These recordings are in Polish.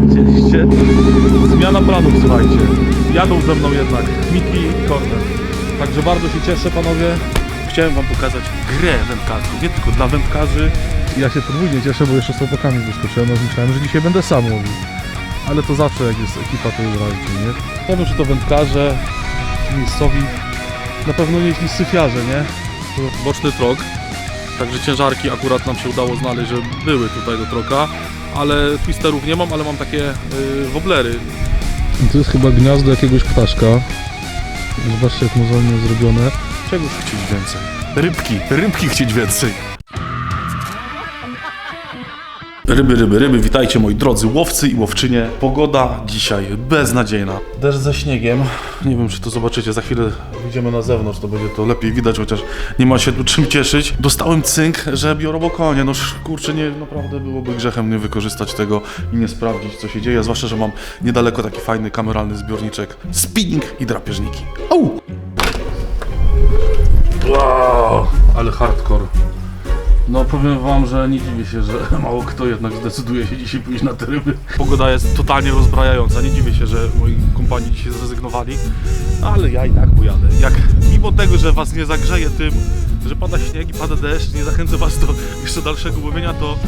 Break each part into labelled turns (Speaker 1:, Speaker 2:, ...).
Speaker 1: Widzieliście? Zmiana planów, słuchajcie. Jadą ze mną jednak Miki i Kornel. Także bardzo się cieszę, panowie. Chciałem wam pokazać grę wędkarską, nie tylko dla wędkarzy. Ja się podwójnie cieszę, bo jeszcze z chłopakami wyskoczyłem, no myślałem, że dzisiaj będę sam łowił. Ale to zawsze jak jest ekipa, to jest walki, nie? Nie wiem, czy to wędkarze, miejscowi. Na pewno nie ci syfiarze, nie? Boczny trok. Także ciężarki akurat nam się udało znaleźć, że były tutaj do troka. Ale twisterów nie mam, ale mam takie yy, woblery. To jest chyba gniazdo jakiegoś ptaszka. Zobaczcie jak mozolnie zrobione. Czegoś chcieć więcej? Rybki, rybki chcieć więcej. Ryby, ryby, ryby, witajcie moi drodzy łowcy i łowczynie. Pogoda dzisiaj beznadziejna. Deszcz ze śniegiem. Nie wiem, czy to zobaczycie. Za chwilę wyjdziemy na zewnątrz, to będzie to lepiej widać, chociaż nie ma się tu czym cieszyć. Dostałem cynk, że biorą konie. No kurczę, nie, naprawdę byłoby grzechem nie wykorzystać tego i nie sprawdzić, co się dzieje. Zwłaszcza, że mam niedaleko taki fajny kameralny zbiorniczek spinning i drapieżniki. Au! Wow, ale hardcore. No powiem wam, że nie dziwię się, że mało kto jednak zdecyduje się dzisiaj pójść na te ryby. Pogoda jest totalnie rozbrajająca, nie dziwię się, że moi kompanii dzisiaj zrezygnowali, ale ja i tak pojadę. Jak mimo tego, że was nie zagrzeje tym, że pada śnieg i pada deszcz, nie zachęcę was do jeszcze dalszego łowienia, to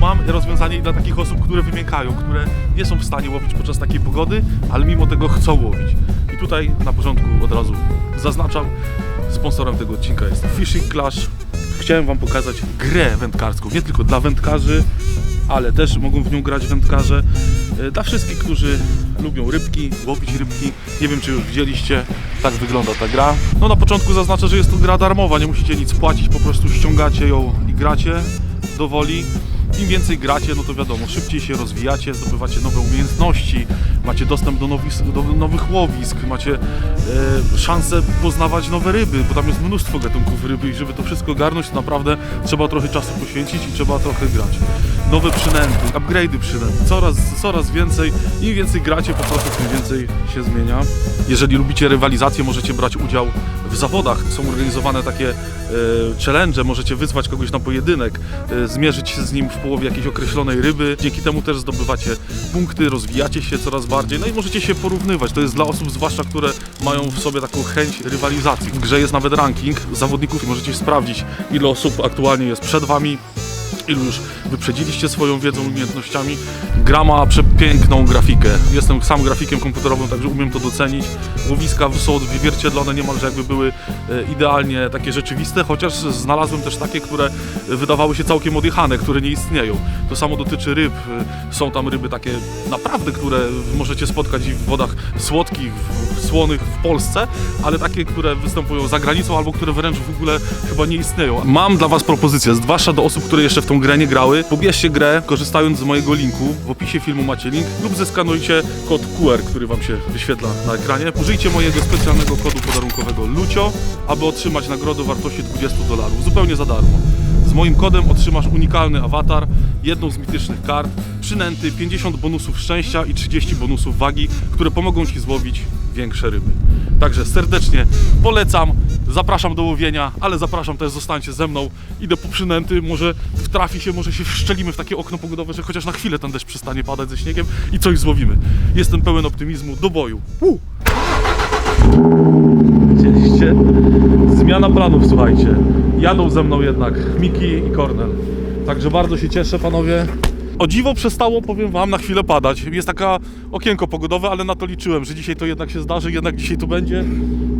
Speaker 1: mam rozwiązanie dla takich osób, które wymiękają, które nie są w stanie łowić podczas takiej pogody, ale mimo tego chcą łowić. I tutaj na początku od razu zaznaczam, sponsorem tego odcinka jest Fishing Clash. Chciałem wam pokazać grę wędkarską, nie tylko dla wędkarzy, ale też mogą w nią grać wędkarze. E, Dla wszystkich, którzy lubią rybki, łowić rybki. Nie wiem, czy już widzieliście, tak wygląda ta gra. No na początku zaznaczę, że jest to gra darmowa, nie musicie nic płacić, po prostu ściągacie ją i gracie do woli. Im więcej gracie, no to wiadomo, szybciej się rozwijacie, zdobywacie nowe umiejętności, macie dostęp do, nowis, do nowych łowisk, macie e, szansę poznawać nowe ryby, bo tam jest mnóstwo gatunków ryby i żeby to wszystko garnąć, to naprawdę trzeba trochę czasu poświęcić i trzeba trochę grać. Nowe przynęty, upgrade'y przynęt, coraz, coraz więcej. Im więcej gracie, po prostu tym więcej się zmienia. Jeżeli lubicie rywalizację, możecie brać udział w zawodach. Są organizowane takie e, challenge, możecie wyzwać kogoś na pojedynek, e, zmierzyć się z nim w połowie jakiejś określonej ryby. Dzięki temu też zdobywacie punkty, rozwijacie się coraz bardziej, no i możecie się porównywać. To jest dla osób zwłaszcza, które mają w sobie taką chęć rywalizacji. W grze jest nawet ranking zawodników i możecie sprawdzić, ile osób aktualnie jest przed wami, ilu już wyprzedziliście swoją wiedzą, umiejętnościami. Gra ma przepiękną grafikę. Jestem sam grafikiem komputerowym, także umiem to docenić. Łowiska są wywierciedlone niemalże jakby były e, idealnie takie rzeczywiste, chociaż znalazłem też takie, które wydawały się całkiem odjechane, które nie istnieją. To samo dotyczy ryb. E, Są tam ryby takie naprawdę, które możecie spotkać i w wodach słodkich, w- słonych w Polsce, ale takie, które występują za granicą albo które wręcz w ogóle chyba nie istnieją. Mam dla Was propozycję, zwłaszcza do osób, które jeszcze w tą grę nie grały. Pobierzcie grę, korzystając z mojego linku. W opisie filmu macie link lub zeskanujcie kod QR, który Wam się wyświetla na ekranie. Użyjcie mojego specjalnego kodu podarunkowego LUCIO, aby otrzymać nagrodę o wartości 20 dolarów, zupełnie za darmo. Z moim kodem otrzymasz unikalny awatar, jedną z mitycznych kart, przynęty, 50 bonusów szczęścia i 30 bonusów wagi, które pomogą Ci złowić większe ryby. Także serdecznie polecam, zapraszam do łowienia, ale zapraszam też, zostańcie ze mną, idę po przynęty, może trafi się, może się wszczelimy w takie okno pogodowe, że chociaż na chwilę ten deszcz przestanie padać ze śniegiem i coś złowimy. Jestem pełen optymizmu, do boju. Widzieliście? Zmiana planów, słuchajcie. Jadą ze mną jednak Miki i Kornel. Także bardzo się cieszę, panowie. O dziwo przestało, powiem wam, na chwilę padać. Jest taka okienko pogodowe, ale na to liczyłem, że dzisiaj to jednak się zdarzy, jednak dzisiaj to będzie.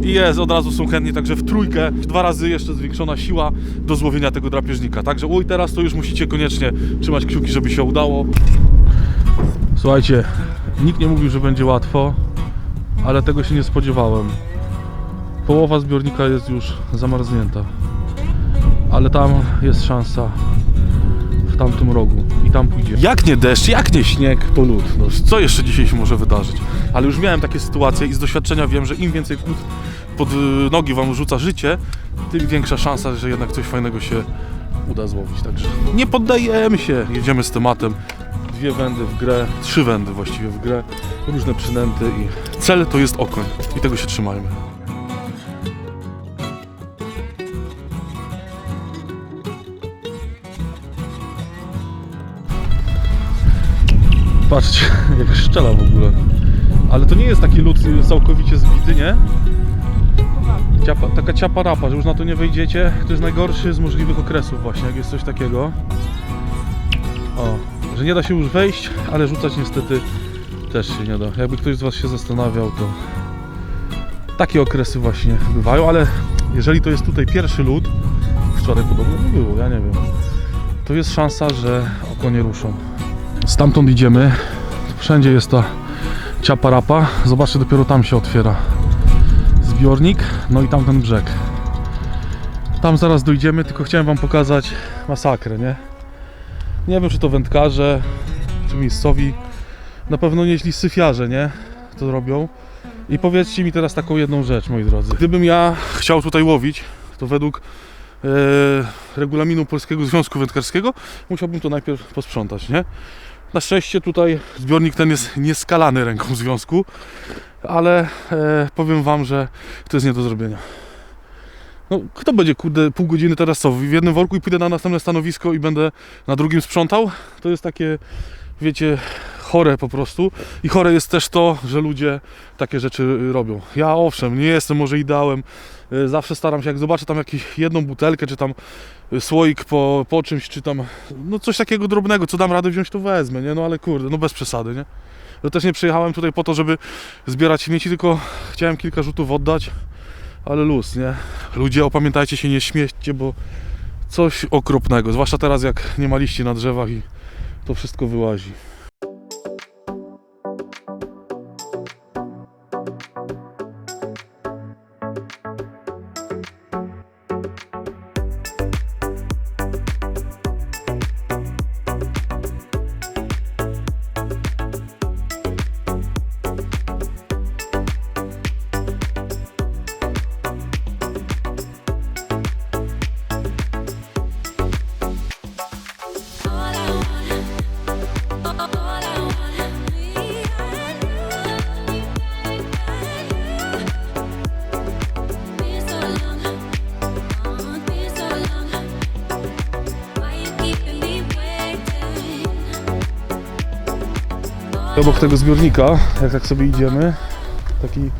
Speaker 1: I jest, od razu są chętni, także w trójkę, dwa razy jeszcze zwiększona siła do złowienia tego drapieżnika. Także oj, teraz to już musicie koniecznie trzymać kciuki, żeby się udało. Słuchajcie, nikt nie mówił, że będzie łatwo, ale tego się nie spodziewałem. Połowa zbiornika jest już zamarznięta. Ale tam jest szansa w tamtym rogu tam pójdzie. Jak nie deszcz, jak nie śnieg, to lód. No, co jeszcze dzisiaj się może wydarzyć? Ale już miałem takie sytuacje i z doświadczenia wiem, że im więcej kłód pod y, nogi wam rzuca życie, tym większa szansa, że jednak coś fajnego się uda złowić. Także nie poddajemy się, jedziemy z tematem. Dwie wędy w grę, trzy wędy właściwie w grę, różne przynęty i cel to jest okoń i tego się trzymajmy. Patrzcie, jak szczela w ogóle. Ale to nie jest taki lód całkowicie zbity, nie? Ciapa, taka ciapa rapa, że już na to nie wejdziecie. To jest najgorszy z możliwych okresów właśnie, jak jest coś takiego. O, że nie da się już wejść, ale rzucać niestety też się nie da. Jakby ktoś z Was się zastanawiał, to takie okresy właśnie bywają, ale jeżeli to jest tutaj pierwszy lód, wczoraj podobno nie było, ja nie wiem, to jest szansa, że oko nie ruszą. Stamtąd idziemy, wszędzie jest ta ciapa rapa, zobaczcie, dopiero tam się otwiera zbiornik, no i tamten brzeg. Tam zaraz dojdziemy, tylko chciałem Wam pokazać masakrę, nie? Nie wiem, czy to wędkarze, czy miejscowi, na pewno nieźli syfiarze, nie? To robią. I powiedzcie mi teraz taką jedną rzecz, moi drodzy. Gdybym ja chciał tutaj łowić, to według e, regulaminu Polskiego Związku Wędkarskiego musiałbym to najpierw posprzątać, nie? Na szczęście tutaj zbiornik ten jest nieskalany ręką związku, ale e, powiem Wam, że to jest nie do zrobienia. No, kto będzie kurde pół godziny teraz co? W jednym worku i pójdę na następne stanowisko i będę na drugim sprzątał? To jest takie, wiecie, chore po prostu. I chore jest też to, że ludzie takie rzeczy robią. Ja owszem, nie jestem może ideałem. E, Zawsze staram się, jak zobaczę tam jakąś jedną butelkę, czy tam e, słoik po, po czymś, czy tam no coś takiego drobnego, co dam radę wziąć, to wezmę, nie? No ale kurde, no bez przesady, nie? Ja też nie przyjechałem tutaj po to, żeby zbierać śmieci, tylko chciałem kilka rzutów oddać, ale luz, nie? Ludzie, opamiętajcie się, nie śmiećcie, bo coś okropnego, zwłaszcza teraz jak nie ma liści na drzewach i to wszystko wyłazi. Obok tego zbiornika, jak tak sobie idziemy, taki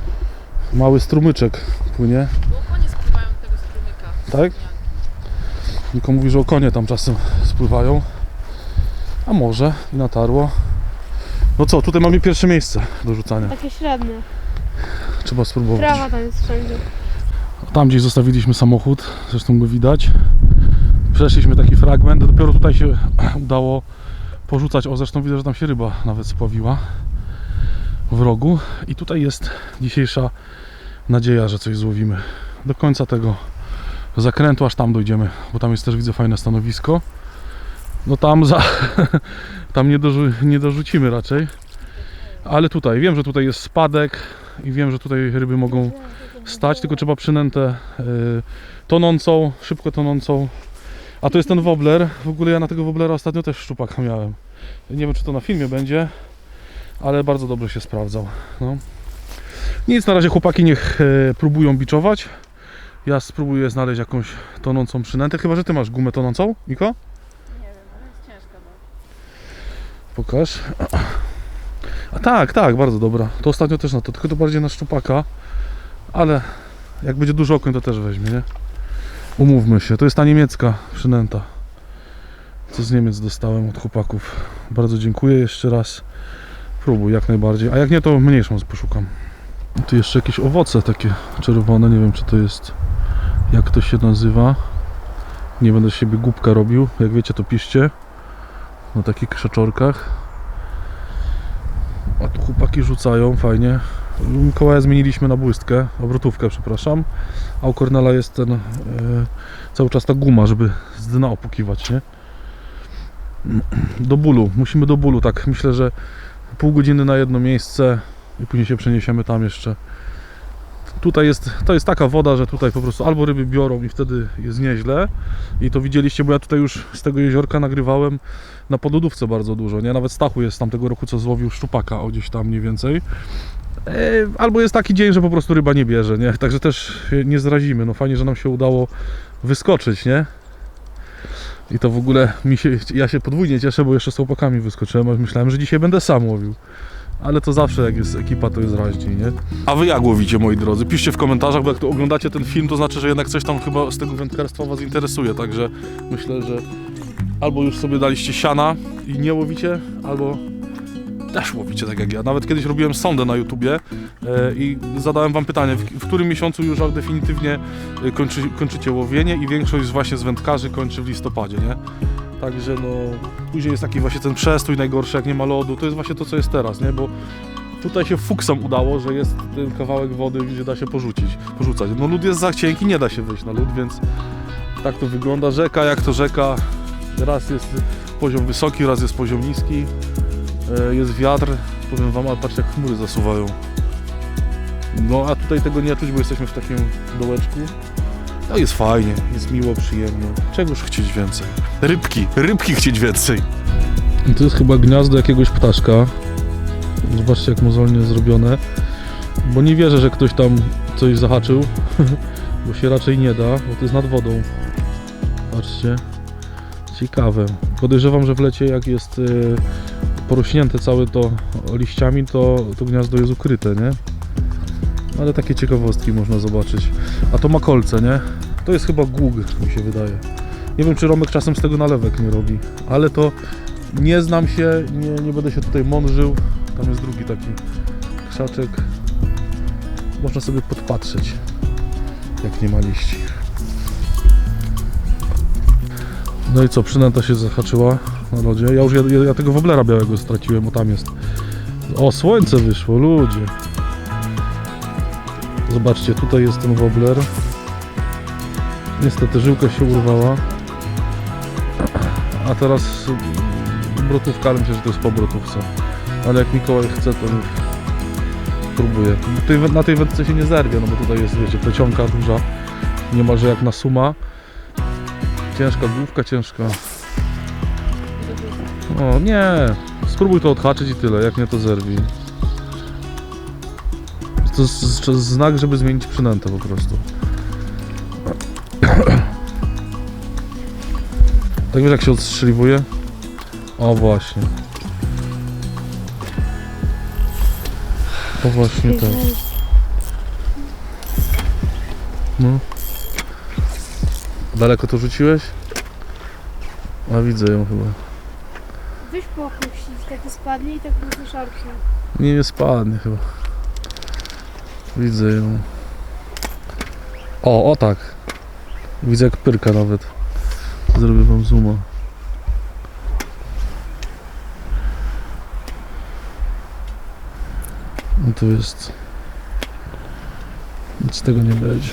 Speaker 1: mały strumyczek płynie,
Speaker 2: Bo konie spływają do tego strumyka.
Speaker 1: tak? Niko mówi, że o konie tam czasem spływają. A może i natarło. No co, tutaj mamy pierwsze miejsce do rzucania.
Speaker 3: Takie średnie.
Speaker 1: Trzeba spróbować.
Speaker 3: Trawa tam jest wszędzie.
Speaker 1: Tam gdzieś zostawiliśmy samochód, zresztą go widać. Przeszliśmy taki fragment, dopiero tutaj się udało porzucać. O, zresztą widzę, że tam się ryba nawet spławiła w rogu. I tutaj jest dzisiejsza nadzieja, że coś złowimy. Do końca tego zakrętu, aż tam dojdziemy, bo tam jest też widzę fajne stanowisko. No tam za, tam nie, dorzu, nie dorzucimy raczej. Ale tutaj, wiem, że tutaj jest spadek i wiem, że tutaj ryby mogą stać, tylko trzeba przynętę y, tonącą, szybko tonącą. A to jest ten wobbler. W ogóle ja na tego wobblera ostatnio też szczupaka miałem. Nie wiem, czy to na filmie będzie, ale bardzo dobrze się sprawdzał. No. Nic, na razie chłopaki niech e, próbują biczować. Ja spróbuję znaleźć jakąś tonącą przynętę. Chyba, że ty masz gumę tonącą, Miko?
Speaker 2: Nie wiem, ale jest ciężka. No.
Speaker 1: Pokaż. A tak, tak, bardzo dobra. To ostatnio też na to, tylko to bardziej na szczupaka. Ale jak będzie dużo okoń, to też weźmie, nie? Umówmy się, to jest ta niemiecka przynęta. Co z Niemiec dostałem od chłopaków. Bardzo dziękuję jeszcze raz. Próbuj jak najbardziej. A jak nie, to mniejszą poszukam. Tu jeszcze jakieś owoce takie czerwone. Nie wiem, czy to jest. Jak to się nazywa. Nie będę siebie głupka robił. Jak wiecie, to piszcie na takich krzaczorkach. A tu chłopaki rzucają, fajnie. Mikołaja zmieniliśmy na błystkę, obrotówkę, przepraszam. A u Kornela jest ten e, cały czas ta guma, żeby z dna opukiwać, nie? Do bólu, musimy do bólu, tak. Myślę, że pół godziny na jedno miejsce i później się przeniesiemy tam jeszcze. Tutaj jest, to jest taka woda, że tutaj po prostu albo ryby biorą i wtedy jest nieźle. I to widzieliście, bo ja tutaj już z tego jeziorka nagrywałem na podlodówce bardzo dużo, nie? Nawet Stachu jest tamtego roku, co złowił szczupaka o gdzieś tam mniej więcej. E, Albo jest taki dzień, że po prostu ryba nie bierze, nie? Także też nie zrazimy. No fajnie, że nam się udało wyskoczyć, nie? I to w ogóle mi się, ja się podwójnie cieszę, bo jeszcze z chłopakami wyskoczyłem, a myślałem, że dzisiaj będę sam łowił. Ale to zawsze jak jest ekipa, to jest raźniej, nie? A wy jak łowicie, moi drodzy? Piszcie w komentarzach, bo jak to oglądacie ten film, to znaczy, że jednak coś tam chyba z tego wędkarstwa was interesuje, także myślę, że albo już sobie daliście siana i nie łowicie, albo też łowicie tak jak ja. Nawet kiedyś robiłem sondę na YouTubie e, i zadałem wam pytanie, w, którym miesiącu już definitywnie e, kończy, kończycie łowienie i większość właśnie z wędkarzy kończy w listopadzie, nie? Także no, później jest taki właśnie ten przestój najgorszy, jak nie ma lodu, to jest właśnie to, co jest teraz, nie? Bo tutaj się fuksom udało, że jest ten kawałek wody, gdzie da się porzucić, porzucać. No lód jest za cienki, nie da się wyjść na lód, więc tak to wygląda. Rzeka, jak to rzeka, raz jest poziom wysoki, raz jest poziom niski, jest wiatr, powiem wam, ale patrzcie jak chmury zasuwają. No a tutaj tego nie czuć, bo jesteśmy w takim dołeczku. No jest fajnie, jest miło, przyjemnie. Czegoż chcieć więcej? Rybki, rybki chcieć więcej. To jest chyba gniazdo jakiegoś ptaszka. Zobaczcie jak mozolnie zrobione. Bo nie wierzę, że ktoś tam coś zahaczył. bo się raczej nie da, bo to jest nad wodą. Patrzcie. Ciekawe. Podejrzewam, że w lecie jak jest y, porośnięte całe to liściami, to to gniazdo jest ukryte, nie? Ale takie ciekawostki można zobaczyć. A to ma kolce, nie? To jest chyba gług, mi się wydaje. Nie wiem, czy Romek czasem z tego nalewek nie robi, ale to nie znam się, nie, nie będę się tutaj mądrzył. Tam jest drugi taki krzaczek. Można sobie podpatrzeć, jak nie ma liści. No i co, przynęta się zahaczyła na lodzie. Ja już ja, ja tego woblera białego straciłem, o tam jest. O, słońce wyszło, ludzie. Zobaczcie, tutaj jest ten wobler. Niestety żyłka się urwała. A teraz brotówka, ale myślę, że to jest po brotówce. Ale jak Mikołaj chce, to. Tutaj, na tej wędce się nie zerwie, no bo tutaj jest, wiecie, plecionka duża. Niemalże jak na suma. Ciężka główka, ciężka. O, nie. Spróbuj to odhaczyć i tyle, jak nie to zerwij. To jest znak, żeby zmienić przynętę po prostu. Tak wiesz jak się odstrzeliwuje? O właśnie. O właśnie tak. No. Daleko to rzuciłeś? A widzę ją chyba.
Speaker 3: Weź popuścić, tak spadnie i tak będzie szarpnie.
Speaker 1: Nie, nie spadnie chyba. Widzę ją. O, o tak. Widzę jak pyrka nawet. Zrobię wam zooma. No tu jest. Nic z tego nie będzie.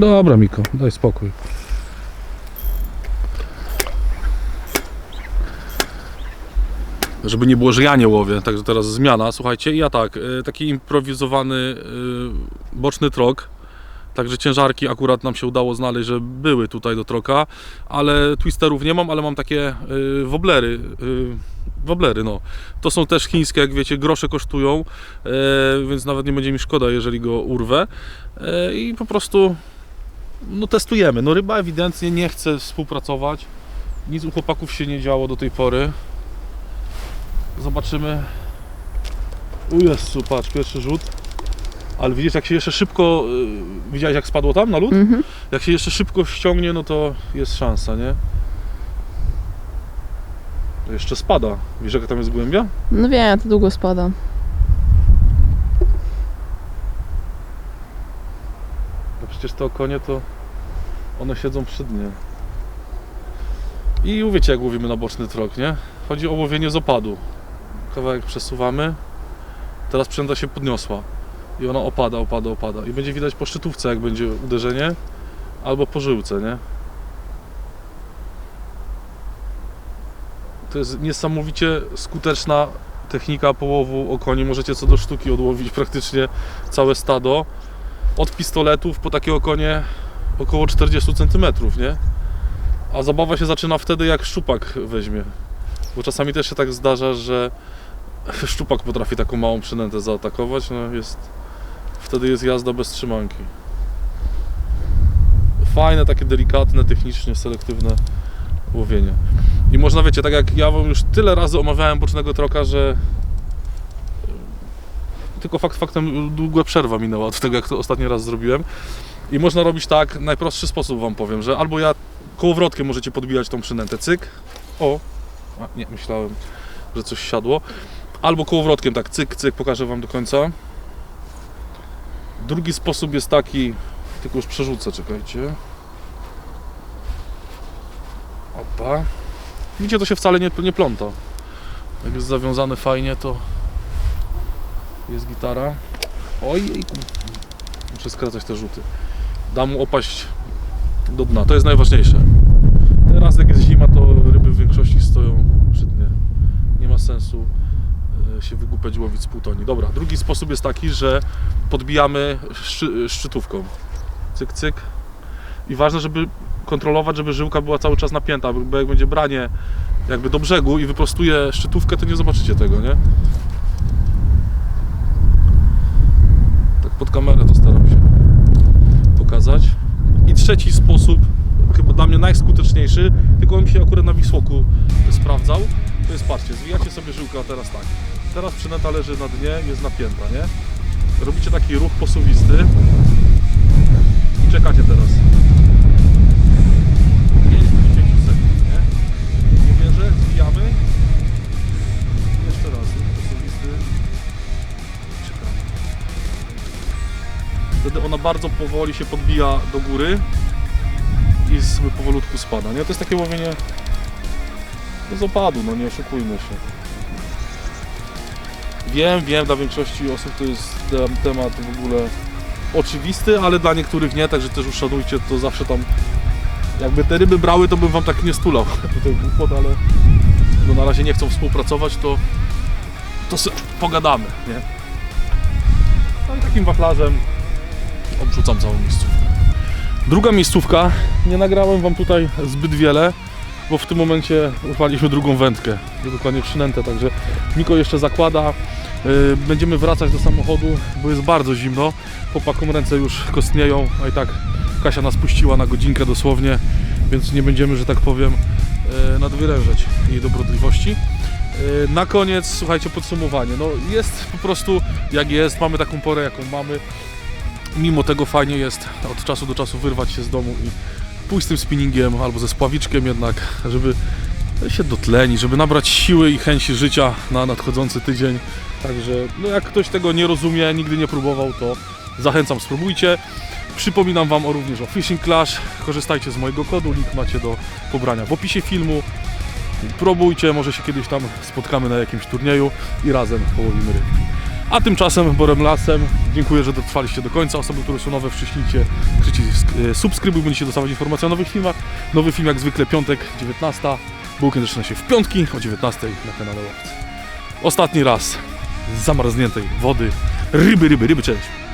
Speaker 1: Dobra, Miko, daj spokój. Żeby nie było, że ja nie łowię, także teraz zmiana. Słuchajcie, ja tak, y, taki improwizowany y, boczny trok. Także ciężarki akurat nam się udało znaleźć, że były tutaj do troka, ale twisterów nie mam, ale mam takie y, woblery. Woblery, no. To są też chińskie, jak wiecie, grosze kosztują, więc nawet nie będzie mi szkoda, jeżeli go urwę. I po prostu no testujemy. No ryba ewidentnie nie chce współpracować. Nic u chłopaków się nie działo do tej pory. Zobaczymy. U Jezu, patrz, pierwszy rzut. Ale widzisz, jak się jeszcze szybko... y, Widziałeś, jak spadło tam na lód?
Speaker 2: Mhm.
Speaker 1: Jak się jeszcze szybko ściągnie, no to jest szansa, nie? To jeszcze spada. Wiesz, jaka tam jest głębia?
Speaker 2: No wiem, to długo spada.
Speaker 1: Przecież te okonie to... One siedzą przy dnie. I wiecie, jak łowimy na boczny trok, nie? Chodzi o łowienie z opadu. Kawałek przesuwamy. Teraz przęda się podniosła. I ona opada, opada, opada. I będzie widać po szczytówce, jak będzie uderzenie. Albo po żyłce, nie? To jest niesamowicie skuteczna technika połowu okoni. Możecie co do sztuki odłowić praktycznie całe stado. Od pistoletów po takie okonie około 40 cm, nie? A zabawa się zaczyna wtedy, jak szczupak weźmie. Bo czasami też się tak zdarza, że szczupak potrafi taką małą przynętę zaatakować. No jest Wtedy jest jazda bez trzymanki. Fajne, takie delikatne, technicznie selektywne łowienie. I można, wiecie, tak jak ja wam już tyle razy omawiałem bocznego troka, że tylko fakt faktem długa przerwa minęła od tego, jak to ostatni raz zrobiłem. I można robić tak, najprostszy sposób wam powiem, że albo ja kołowrotkiem możecie podbijać tą przynętę, cyk, o, a, nie, myślałem, że coś siadło, albo kołowrotkiem tak, cyk, cyk, pokażę wam do końca. Drugi sposób jest taki, tylko już przerzucę, czekajcie. Opa. Widzicie, to się wcale nie, nie pląta. Jak jest zawiązane fajnie, to jest gitara. Ojejku. Muszę skracać te rzuty. Dam mu opaść do dna. To jest najważniejsze. Teraz jak jest zima, to ryby w większości stoją przy dnie. Nie ma sensu e, się wygłupiać łowić z półtoni. Dobra, drugi sposób jest taki, że podbijamy szczy, szczytówką. Cyk, cyk. I ważne, żeby kontrolować, żeby żyłka była cały czas napięta, bo jak będzie branie jakby do brzegu i wyprostuje szczytówkę, to nie zobaczycie tego, nie? Pod kamerę to staram się pokazać. I trzeci sposób, chyba dla mnie najskuteczniejszy, tylko on mi się akurat na Wisłoku sprawdzał, to jest patrzcie, zwijacie sobie żyłkę teraz tak. Teraz przynęta leży na dnie, jest napięta, nie? Robicie taki ruch posuwisty i czekacie teraz. Bardzo powoli się podbija do góry i sobie powolutku spada, nie? To jest takie łowienie z opadu, no nie oszukujmy się. Wiem, wiem, dla większości osób to jest tem- temat w ogóle oczywisty, ale dla niektórych nie, także też uszanujcie to zawsze tam jakby te ryby brały, to bym wam tak nie stulał tutaj głupot, ale no na razie nie chcą współpracować, to to pogadamy, nie? No i takim wachlarzem obrzucam całą miejscówkę. Druga miejscówka, nie nagrałem wam tutaj zbyt wiele, bo w tym momencie urwaliśmy drugą wędkę, dokładnie przynętę, także Miko jeszcze zakłada. Yy, Będziemy wracać do samochodu, bo jest bardzo zimno. Chłopakom ręce już kostnieją, a i tak Kasia nas puściła na godzinkę dosłownie, więc nie będziemy, że tak powiem, yy, nadwyrężać jej dobrotliwości. Yy, Na koniec, słuchajcie, podsumowanie. No jest po prostu jak jest, mamy taką porę, jaką mamy. Mimo tego fajnie jest od czasu do czasu wyrwać się z domu i pójść z tym spinningiem albo ze spławiczkiem jednak, żeby się dotlenić, żeby nabrać siły i chęci życia na nadchodzący tydzień. Także no jak ktoś tego nie rozumie, nigdy nie próbował, to zachęcam, spróbujcie. Przypominam Wam o, również o Fishing Clash. Korzystajcie z mojego kodu, link macie do pobrania w opisie filmu. Próbujcie, może się kiedyś tam spotkamy na jakimś turnieju i razem połowimy rybki. A tymczasem Borem Lasem dziękuję, że dotrwaliście do końca. Osoby, które są nowe, wciśnijcie przycisk e, subskrybuj, będziecie dostawać informacje o nowych filmach. Nowy film jak zwykle piątek, 19. Bułkiem zaczyna się w piątki o 19 na kanale Łowcy. Ostatni raz z zamarzniętej wody. Ryby, ryby, ryby, cześć!